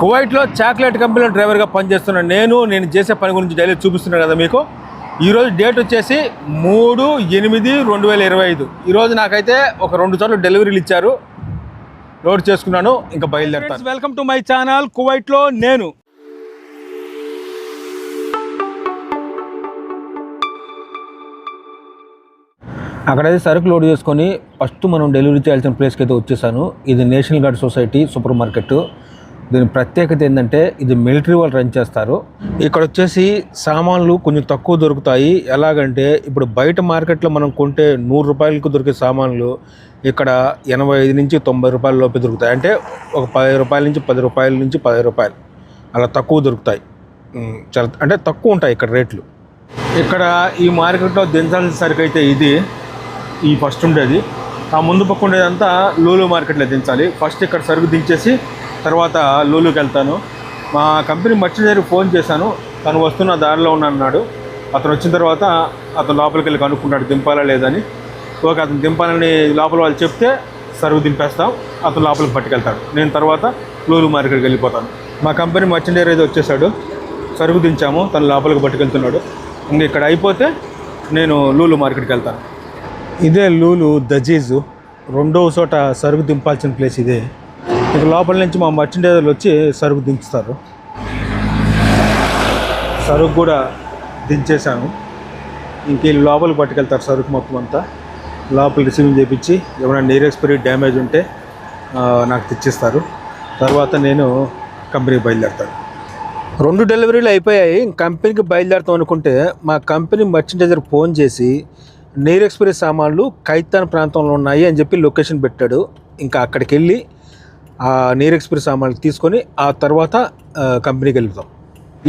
కువైట్లో చాక్లెట్ కంపెనీలో డ్రైవర్గా పనిచేస్తున్న నేను నేను చేసే పని గురించి డైలీ చూపిస్తున్నాను కదా మీకు. ఈరోజు డేట్ వచ్చేసి మూడు ఎనిమిది రెండు వేల ఇరవై ఐదు. ఈరోజు నాకైతే ఒక రెండు చోట్ల డెలివరీలు ఇచ్చారు. లోడ్ చేసుకున్నాను ఇంకా బయలుదేరుతాను. వెల్కమ్ టు మై ఛానల్ కువైట్లో నేను. అక్కడైతే సరుకు లోడ్ చేసుకొని ఫస్ట్ మనం డెలివరీ చేయాల్సిన ప్లేస్కి అయితే వచ్చేసాను. ఇది national guard society super market. దీని ప్రత్యేకత ఏంటంటే ఇది మిలిటరీ వాళ్ళు రన్ చేస్తారు. ఇక్కడ వచ్చేసి సామాన్లు కొంచెం తక్కువ దొరుకుతాయి. ఎలాగంటే ఇప్పుడు బయట మార్కెట్లో మనం కొంటే నూరు రూపాయలకు దొరికే సామాన్లు ఇక్కడ ఎనభై ఐదు నుంచి తొంభై రూపాయల లోపే దొరుకుతాయి. అంటే ఒక పది రూపాయల నుంచి పది రూపాయల నుంచి పది రూపాయలు అలా తక్కువ దొరుకుతాయి. చాలా అంటే తక్కువ ఉంటాయి ఇక్కడ రేట్లు. ఇక్కడ ఈ మార్కెట్లో దించాల్సిన సరికి అయితే ఇది. ఈ ఫస్ట్ ఉండేది. ఆ ముందు పక్క ఉండేదంతా లూలు మార్కెట్లో దించాలి. ఫస్ట్ ఇక్కడ సరుకు దించేసి తర్వాత లూలుకి వెళ్తాను. మా కంపెనీ మర్చెంట్ ఫోన్ చేశాను. తను వస్తున్న దారిలో ఉన్నా అన్నాడు. అతను వచ్చిన తర్వాత అతను లోపలికి వెళ్ళి కనుక్కుంటాడు దింపాలా లేదని ఓకే అతను దింపాలని లోపల వాళ్ళు చెప్తే సరుకు దింపేస్తాం. అతను లోపలికి పట్టుకెళ్తాడు. నేను తర్వాత లూలు మార్కెట్కి వెళ్ళిపోతాను. మా కంపెనీ మర్చెంట్ అయితే వచ్చేసాడు సరుకు దించాము తను లోపలికి పట్టుకెళ్తున్నాడు. ఇంక ఇక్కడ అయిపోతే నేను లూలు మార్కెట్కి వెళ్తాను. ఇదే లూలు దజీజు. రెండవ చోట సరుకు దింపాల్సిన ప్లేస్ ఇదే. ఇక లోపల నుంచి మా మర్చెండైజర్లు వచ్చి సరుకు దించుతారు. సరుకు కూడా దించేశాను. ఇంక లోపలికి పట్టుకెళ్తారు సరుకు మొత్తం అంతా. లోపల రిసీవింగ్ చేయించి ఏమైనా నీర్ ఎక్స్పైరీ డ్యామేజ్ ఉంటే నాకు తెచ్చిస్తారు. తర్వాత నేను కంపెనీకి బయలుదేరుతాను. రెండు డెలివరీలు అయిపోయాయి. కంపెనీకి బయలుదేరుతాం అనుకుంటే మా కంపెనీ మర్చెంటైజర్ ఫోన్ చేసి నీర్ ఎక్స్పైరీ సామాన్లు ఖైతాన్ ప్రాంతంలో ఉన్నాయి అని చెప్పి లొకేషన్ పెట్టాడు. ఇంకా అక్కడికి వెళ్ళి ఆ నీర్ ఎక్స్ప్రెస్ సామాన్లు తీసుకొని ఆ తర్వాత కంపెనీకి వెళ్తాం.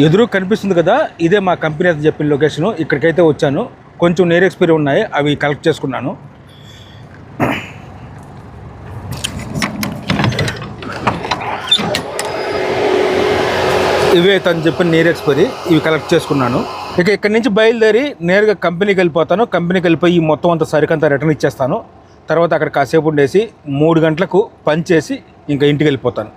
ఎదురు కనిపిస్తుంది కదా ఇదే మా కంపెనీ అని చెప్పిన లొకేషను. ఇక్కడికైతే వచ్చాను. కొంచెం నీర్ ఎక్స్పైరీ ఉన్నాయి అవి కలెక్ట్ చేసుకున్నాను. ఇవే తను చెప్పిన నీర్ ఎక్స్పైరీ ఇవి కలెక్ట్ చేసుకున్నాను. ఇక ఇక్కడి నుంచి బయలుదేరి నేరుగా కంపెనీకి వెళ్ళిపోతాను. కంపెనీకి వెళ్ళిపోయి ఈ మొత్తం అంత సరికంతా రిటర్న్ ఇచ్చేస్తాను. తర్వాత అక్కడ కాసేపు ఉండేసి మూడు గంటలకు పని చేసి ఇంకా ఇంటికి వెళ్ళిపోతాను.